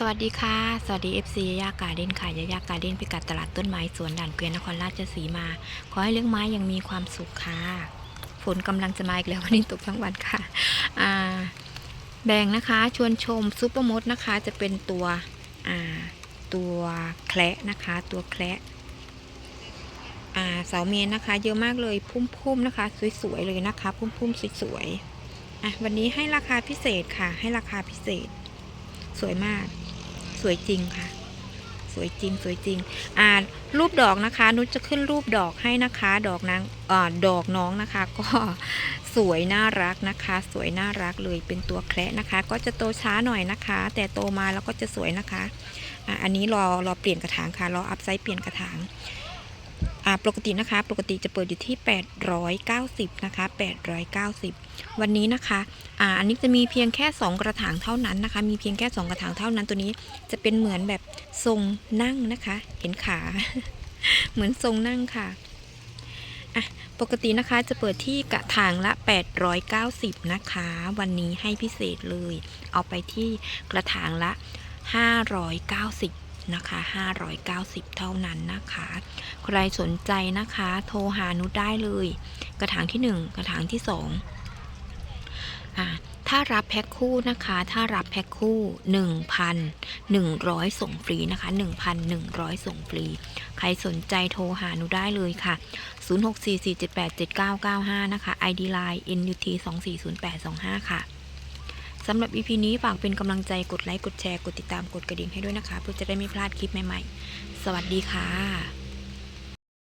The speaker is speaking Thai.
สวัสดีค่ะ สวัสดี FC ยายากาเด้นค่ะยายากาเด้นพิกัดตลาดต้นไม้สวนด่านเกวียนนครราชสีมา ขอให้เลี้ยงไม้ยังมีความสุขค่ะ ฝนกำลังจะมาอีกแล้ววันนี้ตกทั้งวันค่ะ อ่าแบงนะคะชวนชมซุปเปอร์มดนะคะ จะเป็นตัว อ่า ตัวแคระนะคะ ตัวแคระอ่าเสาเมนนะคะ เยอะมากเลยพุ่มๆนะคะ สวยๆเลยนะคะ พุ่มๆสวยๆอะวันนี้ให้ราคาพิเศษค่ะ ให้ราคาพิเศษ สวยมาก วยจริงค่ะ สวยจริง สวยจริง อ่า รูปดอกนะคะนุชจะขึ้นรูปดอกให้นะคะ ดอกนางอ่าดอกน้องนะคะ ก็สวยน่ารักนะคะ สวยน่ารักเลยเป็นตัวแคระนะคะ ก็จะโตช้าหน่อยนะคะ แต่โตมาแล้วก็จะสวยนะคะ อ่าอันนี้รอรอเปลี่ยนกระถางค่ะรออัพไซต์เปลี่ยนกระถาง ปกตินะคะปกติจะเปิดอยู่ที่ 890 นะคะ 890 วันนี้นะคะอ่าอันนี้จะมีเพียงแค่ 2 กระถางเท่านั้นนะคะ มีเพียงแค่ 2 กระถางเท่านั้นตัวนี้จะเป็นเหมือนแบบทรงนั่งนะคะ เห็นขา เหมือนทรงนั่งค่ะอะปกตินะคะจะเปิดที่กระถางละ 890 นะคะ วันนี้ให้พิเศษเลย เอาไปที่กระถางละ 590 นะคะ 590 เท่านั้นนะคะ ใครสนใจนะคะ โทรหานุชได้เลย กระถางที่ 1 กระถางที่2อ่าถ้ารับแพ็คคู่นะคะ ถ้ารับแพ็คคู่ 1,100 ส่งฟรีนะคะ 1,100 ส่งฟรี ใครสนใจโทรหาหนูได้เลยค่ะ 0644787995 นะคะ ID Line NUT 240825 ค่ะ สำหรับ EP นี้ฝากเป็นกำลังใจกดไลค์ กดแชร์ กดติดตาม กดกระดิ่งให้ด้วยนะคะ เพื่อจะได้ไม่พลาดคลิปใหม่ ๆ สวัสดีค่ะ